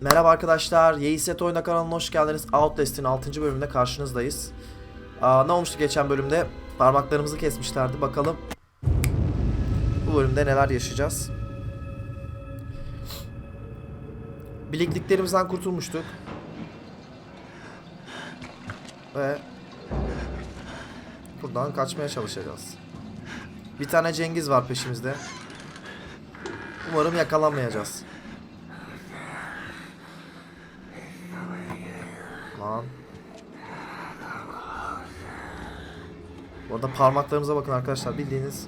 Merhaba arkadaşlar, Yeiset Oyna kanalına hoş geldiniz. Outlast'in 6. bölümünde karşınızdayız. Aa, ne olmuştu geçen bölümde? Parmaklarımızı kesmişlerdi. Bakalım bu bölümde neler yaşayacağız. Bilekliklerimizden kurtulmuştuk. Ve buradan kaçmaya çalışacağız. Bir tane Cengiz var peşimizde. Umarım yakalanmayacağız. Lan. Bu arada parmaklarımıza bakın arkadaşlar bildiğiniz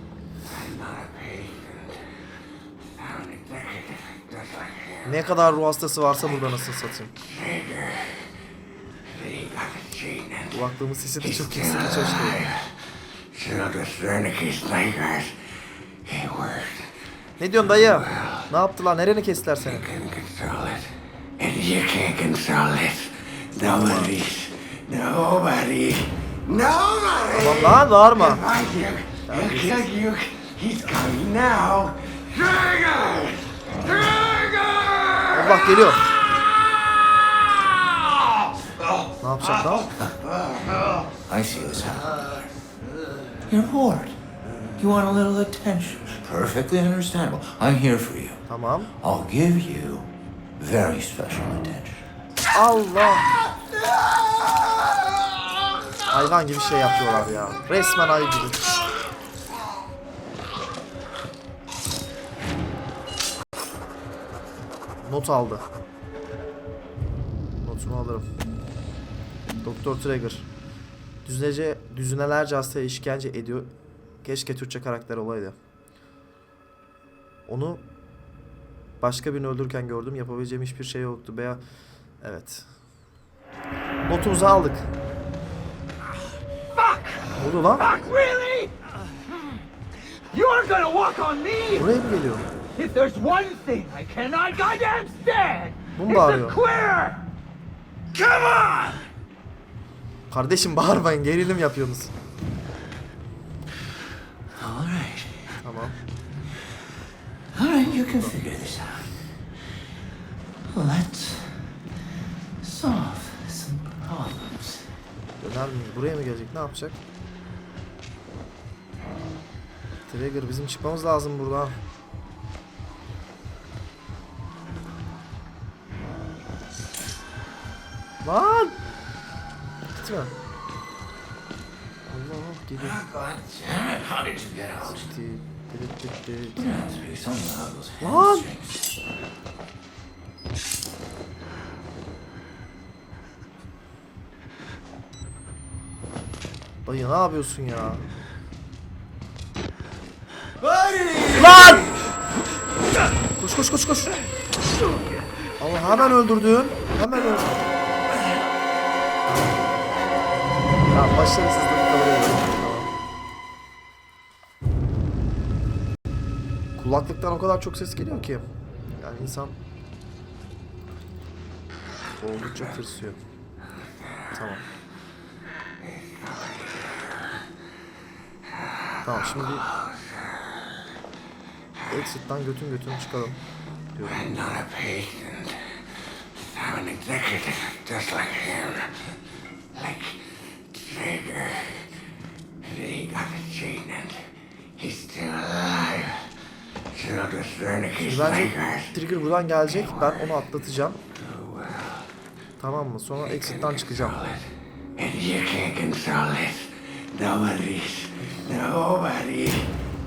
ne kadar ruh hastası varsa burada nasıl satayım. Kulaklığımın sesi de çok yüksek hiç hoş değil. Ne diyorsun dayı? Ne yaptılar? Nereni kestiler seni? And you can't it. Nobody's. Nobody. Nobody. Tamam lan bağırma. If I you, he'll kill you. He's coming now. Trigger! Trigger! Allah geliyor. Ne yapacak lan? I see happening. You're bored. You want a little attention. Perfectly understandable. I'm here for you. Tamam. I'll give you very special attention. Allah. Hayvan gibi şey yapıyorlar ya. Resmen ayı gibi. Not aldı. Notumu alırım. Doktor Traeger. Düzinece, düzinelerce hastaya işkence ediyor. Keşke Türkçe karakter olaydı. Onu başka birini öldürürken gördüm. Yapabileceğim hiçbir şey yoktu. Veya Evet. Notumuzu aldık. Ne oluyor lan? Gonna walk on me! Buraya mı geliyor? If there's one thing I cannot goddamn stand, Bu it's bağırıyor. queer! Come on! Kardeşim bağırmayın gerilim yapıyorsunuz. Tamam. All right, you can figure this out. Let's Mi? Buraya mı gelecek? Ne yapacak? Trigger bizim çıkmamız lazım buradan. Lan! Gitme. Allah geliyor. God Dayı ne yapıyorsun ya? Lan! Koş koş koş koş. Allah hemen öldürdün. Hemen öldürdün. Ya başarısızlık. Kulaklıktan o kadar çok ses geliyor ki. Yani insan oldukça tırsıyor. Tamam. Tamam şimdi exit'tan götün götün çıkalım. Diyorum. I'm not a patient. I'm an executive, just like him. Like Trigger. He got the chain and he's still alive. Sylvasternicus Bence. Trigger buradan gelecek. Ben onu atlatacağım. Tamam mı? Sonra exit'tan çıkacağım. And you can't console it. Nobody's. Nobody.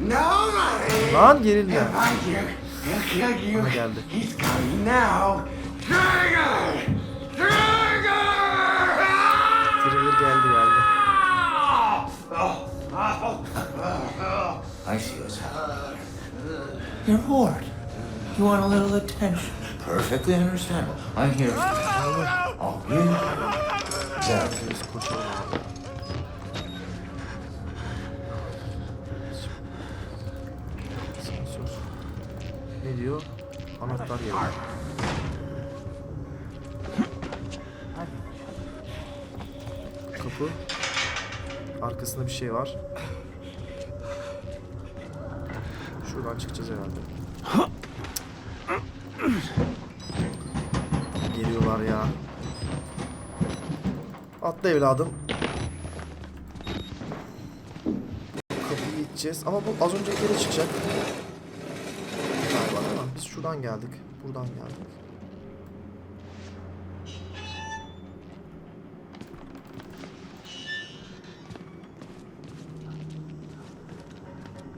Nobody. Lan gerilme. Ama geldi. He's coming now. Trigger! Trigger! Trigger geldi geldi. I see what's happening. You're bored. You want a little attention. Perfectly understandable. I'm here for you. I'll Ne diyor? Anahtar yeri. Kapı. Arkasında bir şey var. Şuradan çıkacağız herhalde. var ya. Atla evladım. Kapıyı gideceğiz ama bu az önceki yere çıkacak. Galiba değil mi? Biz şuradan geldik. Buradan geldik.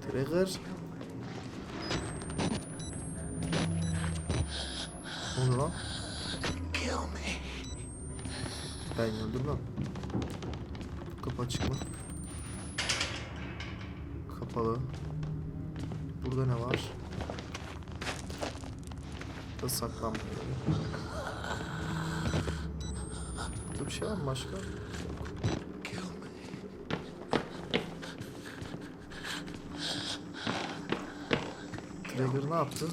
Trigger. Ne lan? Ben öldürmem. Kapı açık mı? Kapalı. Burada ne var? Burada saklanma. Burada bir şey var mı başka? Trigger ne yaptı?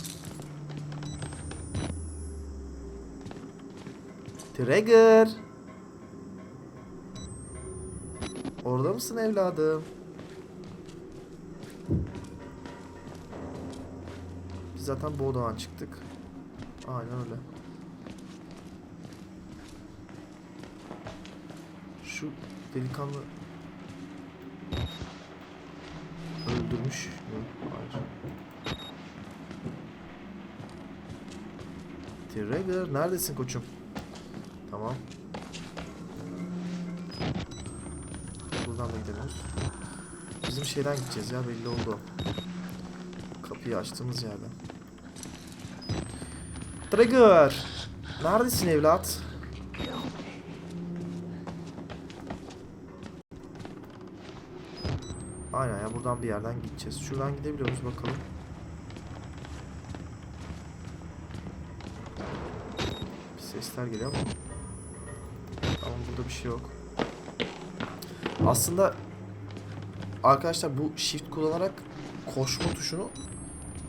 Trigger! Orada mısın evladım? Biz zaten bu odadan çıktık. Aynen öyle. Şu delikanlı öldürmüş mü? Hayır. Trigger neredesin koçum? Tamam. Buradan da gidiyoruz. Bizim şeyden gideceğiz ya belli oldu. Kapıyı açtığımız yerden. Trigger! Neredesin evlat? Aynen ya buradan bir yerden gideceğiz. Şuradan gidebiliyoruz bakalım. Bir sesler geliyor ama. Tamam burada bir şey yok. Aslında arkadaşlar bu shift kullanarak koşma tuşunu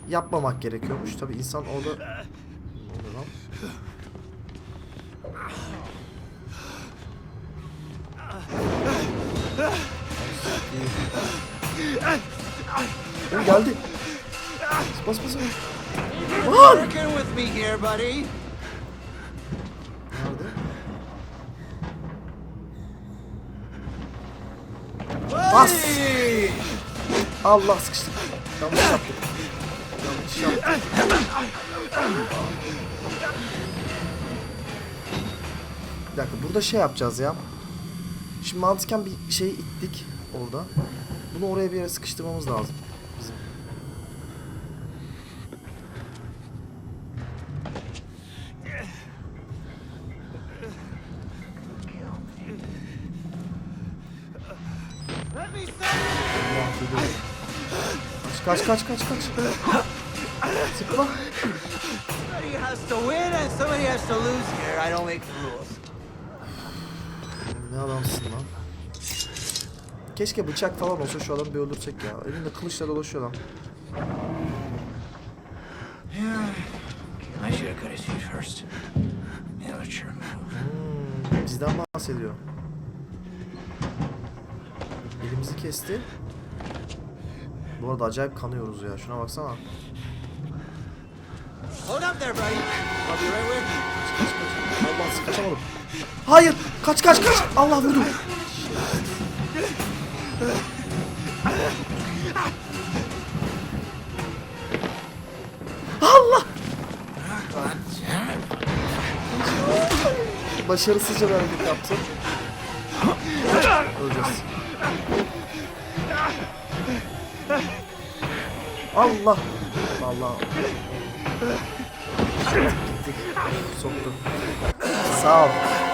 yapmamak gerekiyormuş. Tabi insan orada Oğlum geldi. Bas bas bas. Working with me here, buddy. Nerede? Bas! Allah sıkıştık. Yanlış yaptık. Yanlış yaptık. Bir dakika burada şey yapacağız ya. Şimdi mantıken bir şey ittik orada. Bunu oraya bir yere sıkıştırmamız lazım. Bizim. Kaç kaç kaç kaç. Zıpla. Somebody has to win and somebody has to lose here. I don't make the rules. Ne adamsın lan. Keşke bıçak falan olsa şu adamı bir öldürsek ya. Elinde kılıçla dolaşıyor adam. Move. Hmm, bizden bahsediyor. Elimizi kesti. Bu arada acayip kanıyoruz ya. Şuna baksana. Hold up there, buddy. I'll be right with you. Allah. Hayır. Kaç kaç kaç. Allah vurdu. Allah. Başarısızca bir hareket yaptım. Öleceğiz. Allah. Allah. Gittik. Soktum. Sağ ol.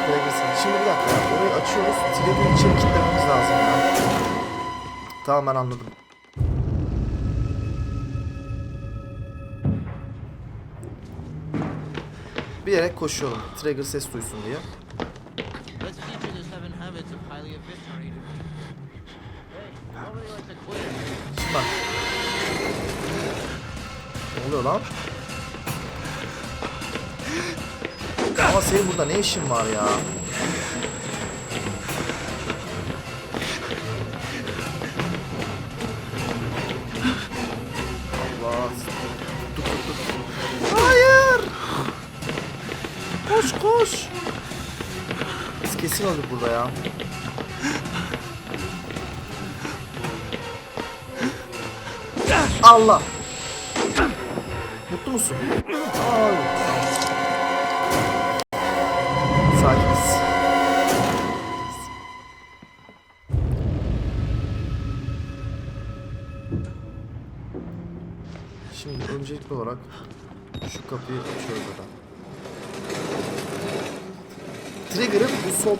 Sevgilisin. Şimdi bir dakika ya. Orayı açıyoruz. Trigger'ı içeri kilitlememiz lazım ya. Tamam ben anladım. Bir yere koşuyorum. Trigger ses duysun diye. Şimdi bak. Ne oluyor lan? Senin burada ne işin var ya? Hayır. koş koş. Biz kesin öldük burada ya. Allah. Mutlu musun? Ay.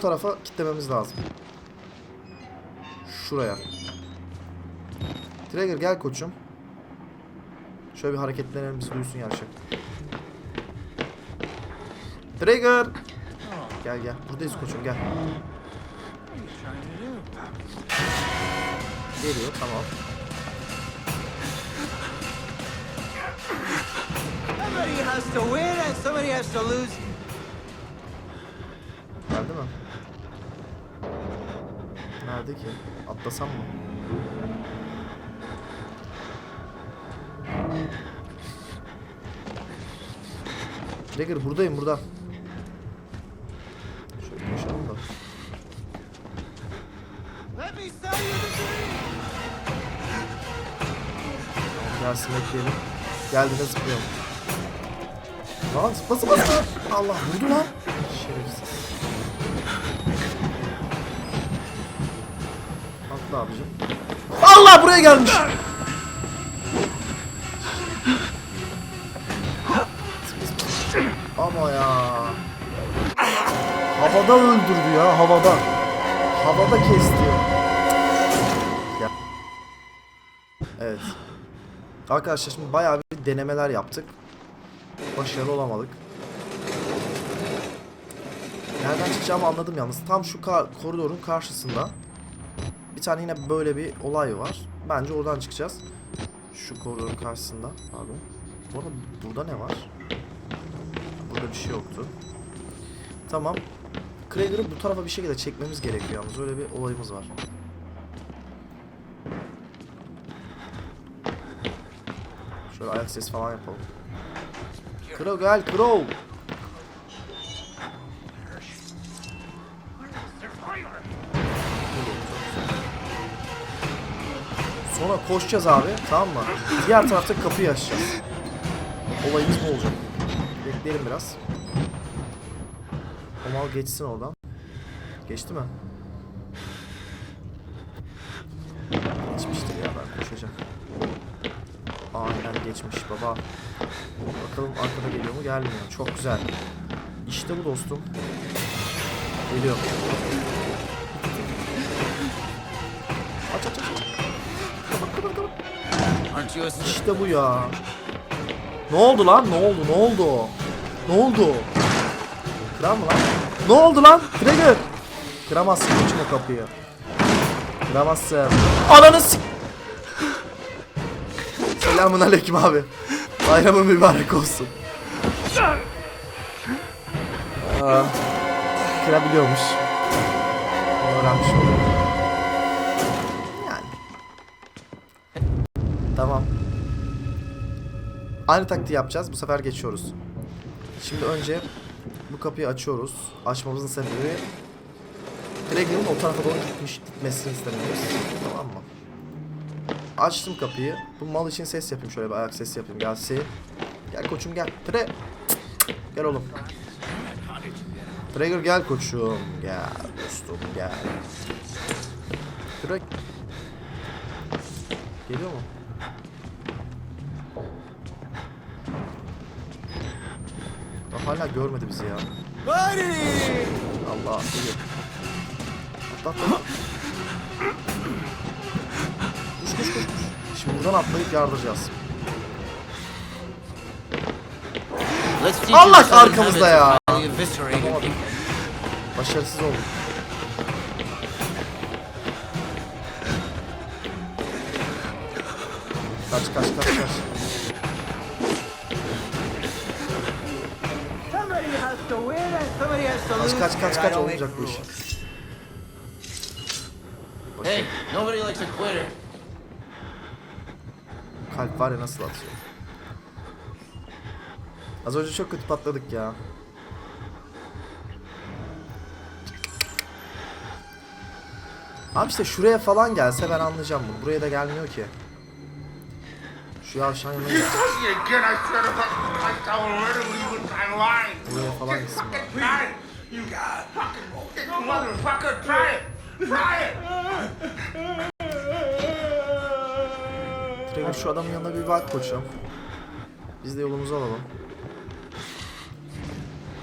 Tarafa kilitlememiz lazım. Şuraya. Trigger gel koçum. Şöyle bir hareketlenelim bizi duysun yarışa. Trigger! Gel gel. Buradayız koçum gel. Geliyor tamam. Somebody has to win and somebody has to lose. Nerede ki? Atlasam mı? Trigger buradayım burada. Şöyle koşalım da. Gelsin bekleyelim. Geldiğinde zıplayalım. Lan zıpla zıpla zıpla. Allah vurdu lan. Atla abicim. Allah buraya gelmiş. Ama ya. Havada öldürdü ya havada. Havada kesti. Evet. Arkadaşlar şimdi bayağı bir denemeler yaptık. Başarılı olamadık. Nereden çıkacağımı anladım yalnız. Tam şu koridorun karşısında bir tane yine böyle bir olay var. Bence oradan çıkacağız. Şu koridorun karşısında. Pardon. Bu arada burada ne var? Burada bir şey yoktu. Tamam. Krager'ı bu tarafa bir şekilde çekmemiz gerekiyor yalnız. Öyle bir olayımız var. Şöyle ayak sesi falan yapalım. Crow gel Crow. Sonra koşacağız abi tamam mı? Diğer tarafta kapıyı açacağız. Olayımız bu olacak. Bekleyelim biraz. O mal geçsin oradan. Geçti mi? Geçmiştir ya ben koşacağım. Aynen geçmiş baba. Bakalım arkada geliyor mu? Gelmiyor. Çok güzel. İşte bu dostum. Geliyor. Aç aç aç. İşte bu ya. Ne oldu lan? Ne oldu? Ne oldu? Ne oldu? Kırar mı lan? Ne oldu lan? Trigger. Kıramazsın o kapıyı. Kıramazsın. Ananı sik... Selamun aleyküm abi. Bayramın mübarek olsun. Aa, kırabiliyormuş. Öğrenmiş oldum. Tamam. Aynı taktiği yapacağız. Bu sefer geçiyoruz. Şimdi önce bu kapıyı açıyoruz. Açmamızın sebebi Dragon'ın o tarafa doğru gitmiş gitmesini istemiyoruz. Tamam mı? Açtım kapıyı. Bu mal için ses yapayım şöyle bir ayak sesi yapayım. Gelsin. Gel koçum gel. Tre. Gel oğlum. Trigger gel koçum. Gel dostum gel. Tre. Geliyor mu? Daha hala görmedi bizi ya. Allah geliyor. Atla atla. Koş koş koş. Şimdi buradan atlayıp yardıracağız. Allah arkamızda ya. Başarısız olduk. kaç kaç kaç kaç. Kaç kaç kaç kaç olmayacak bu iş. Hey, nobody likes a quitter. Kalp var ya nasıl atıyor. Az önce çok kötü patladık ya. Abi işte şuraya falan gelse ben anlayacağım bunu. Buraya da gelmiyor ki. Şu yavşan yanına gel. Buraya falan gitsin. Trevor şu adamın yanına bir bak koçum. Biz de yolumuzu alalım.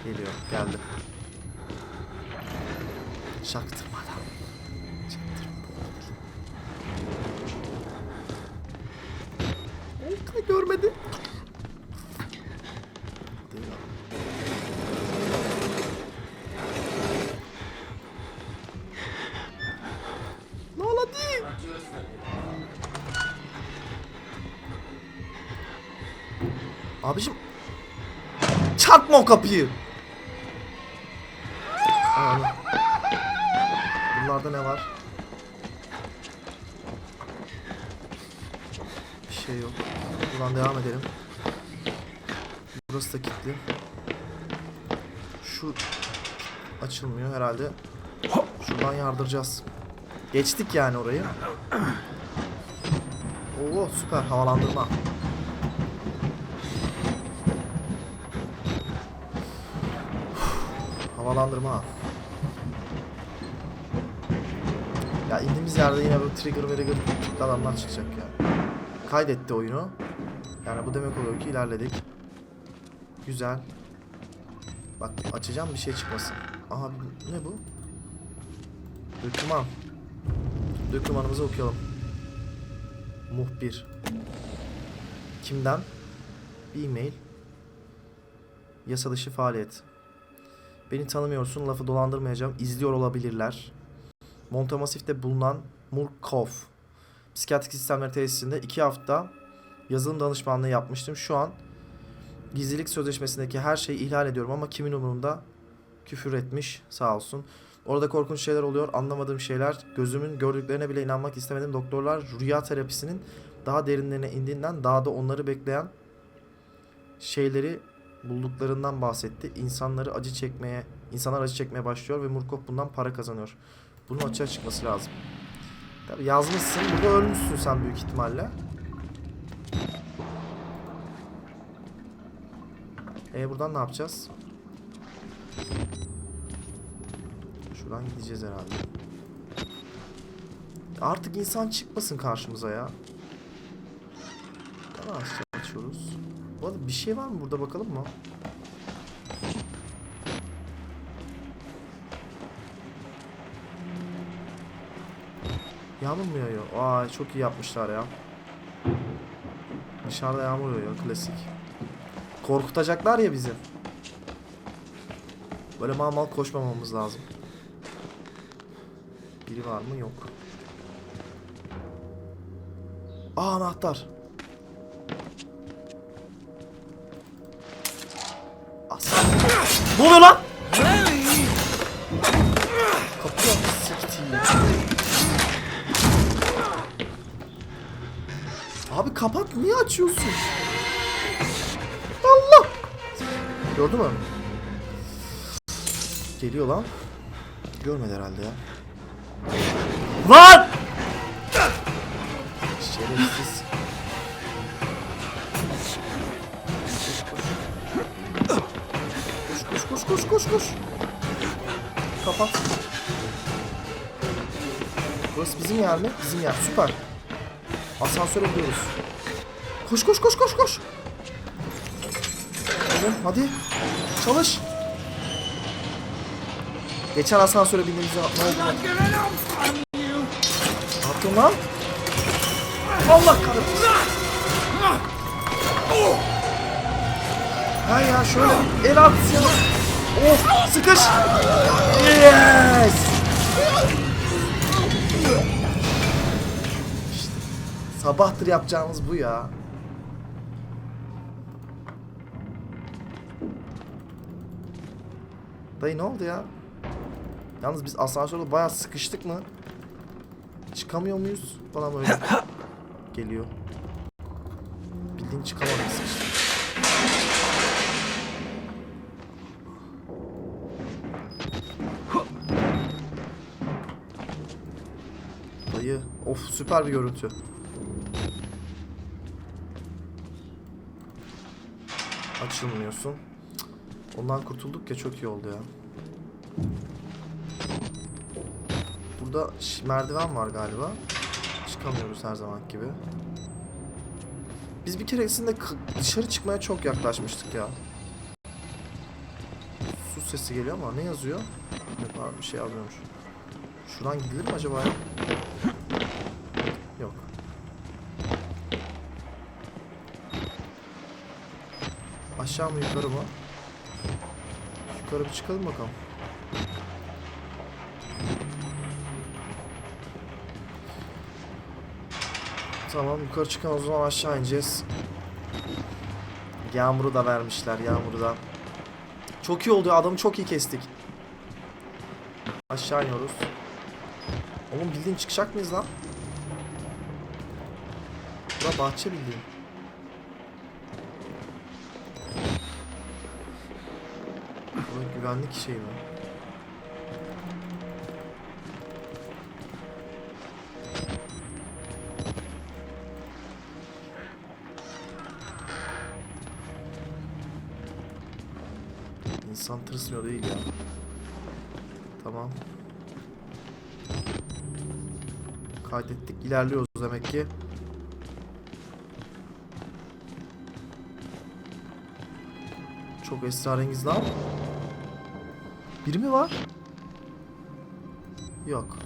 Geliyor, geldi. Çaktırmadan. Çarpma o kapıyı. Bunlarda ne var? Bir şey yok. Buradan devam edelim. Burası da kilitli. Şu açılmıyor herhalde. Şuradan yardıracağız. Geçtik yani orayı. Oo süper havalandırma. Havalandırma. Ya indiğimiz yerde yine böyle trigger trigger adamlar çıkacak ya. Kaydetti oyunu. Yani bu demek oluyor ki ilerledik. Güzel. Bak açacağım bir şey çıkmasın. Aha bu- ne bu? Döküman. Dökümanımızı okuyalım. Muhbir. Kimden? Bir e-mail. Yasa dışı faaliyet. Beni tanımıyorsun, lafı dolandırmayacağım. İzliyor olabilirler. Montamasif'te bulunan Murkov psikiyatrik sistemleri tesisinde iki hafta yazılım danışmanlığı yapmıştım. Şu an gizlilik sözleşmesindeki her şeyi ihlal ediyorum ama kimin umurunda küfür etmiş sağ olsun. Orada korkunç şeyler oluyor, anlamadığım şeyler, gözümün gördüklerine bile inanmak istemedim. Doktorlar rüya terapisinin daha derinlerine indiğinden daha da onları bekleyen şeyleri bulduklarından bahsetti. İnsanları acı çekmeye, insanlar acı çekmeye başlıyor ve Murkov bundan para kazanıyor. Bunun açığa çıkması lazım. Tabi yazmışsın. Burada ölmüşsün sen büyük ihtimalle. E buradan ne yapacağız? Şuradan gideceğiz herhalde. Artık insan çıkmasın karşımıza ya. Yavaşça açıyoruz. Bu bir şey var mı burada bakalım mı? Yağmur mu yağıyor? Vay çok iyi yapmışlar ya. Dışarıda yağmur yağıyor klasik. Korkutacaklar ya bizi. Böyle mal mal koşmamamız lazım. Biri var mı? Yok. Aa anahtar. Ne oluyor lan? Kapıyı. Abi kapat niye açıyorsun? Allah! Gördü mü? Geliyor lan. Görmedi herhalde ya. Lan! Burası bizim yer mi? Bizim yer. Süper. Asansöre gidiyoruz. Koş koş koş koş koş. Oğlum hadi. Çalış. Geçen asansöre bindiğimizde ne oldu? Ne yaptın lan? Allah kahretsin. Ha ya şöyle el at. Of sıkış. Yes. Sabahtır yapacağımız bu ya. Dayı ne oldu ya? Yalnız biz asansörde bayağı sıkıştık mı? Çıkamıyor muyuz? Bana böyle geliyor. Bildiğin çıkamadık sıkıştık. Dayı. Of süper bir görüntü. Açılmıyorsun. Cık, Ondan kurtulduk ya çok iyi oldu ya. Burada merdiven var galiba. Çıkamıyoruz her zaman gibi. Biz bir keresinde dışarı çıkmaya çok yaklaşmıştık ya. Su sesi geliyor ama ne yazıyor? Bir şey yazmıyormuş. Şuradan gidilir mi acaba ya? Yok. Aşağı mı yukarı mı? Yukarı bir çıkalım bakalım. Tamam yukarı çıkan o zaman aşağı ineceğiz. Yağmuru da vermişler yağmuru da. Çok iyi oldu adamı çok iyi kestik. Aşağı iniyoruz. Oğlum bildiğin çıkacak mıyız lan? Bura bahçe bildiğin. Bura güvenlik şey mi? İnsan tırsmıyor değil ya. Tamam. Kaydettik. İlerliyoruz demek ki. Çok esrarengiz lan. Biri mi var? Yok.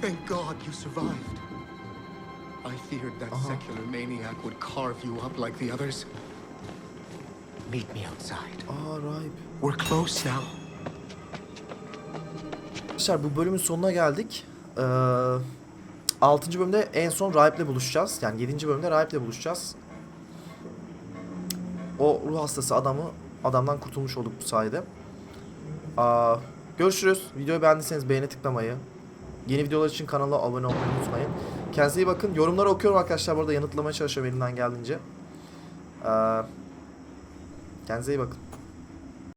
Thank God you survived. I feared that secular maniac would carve you up like the others. Meet me outside. Aa rahip. We're close now. Arkadaşlar bu bölümün sonuna geldik. Ee, 6. bölümde en son Rahip'le buluşacağız. Yani 7. bölümde Rahip'le buluşacağız. O ruh hastası adamı adamdan kurtulmuş olduk bu sayede. Aa, görüşürüz. Videoyu beğendiyseniz beğeni tıklamayı. Yeni videolar için kanala abone olmayı unutmayın. Kendinize iyi bakın. Yorumları okuyorum arkadaşlar. Bu arada yanıtlamaya çalışıyorum elimden geldiğince. Ee, kendinize iyi bakın.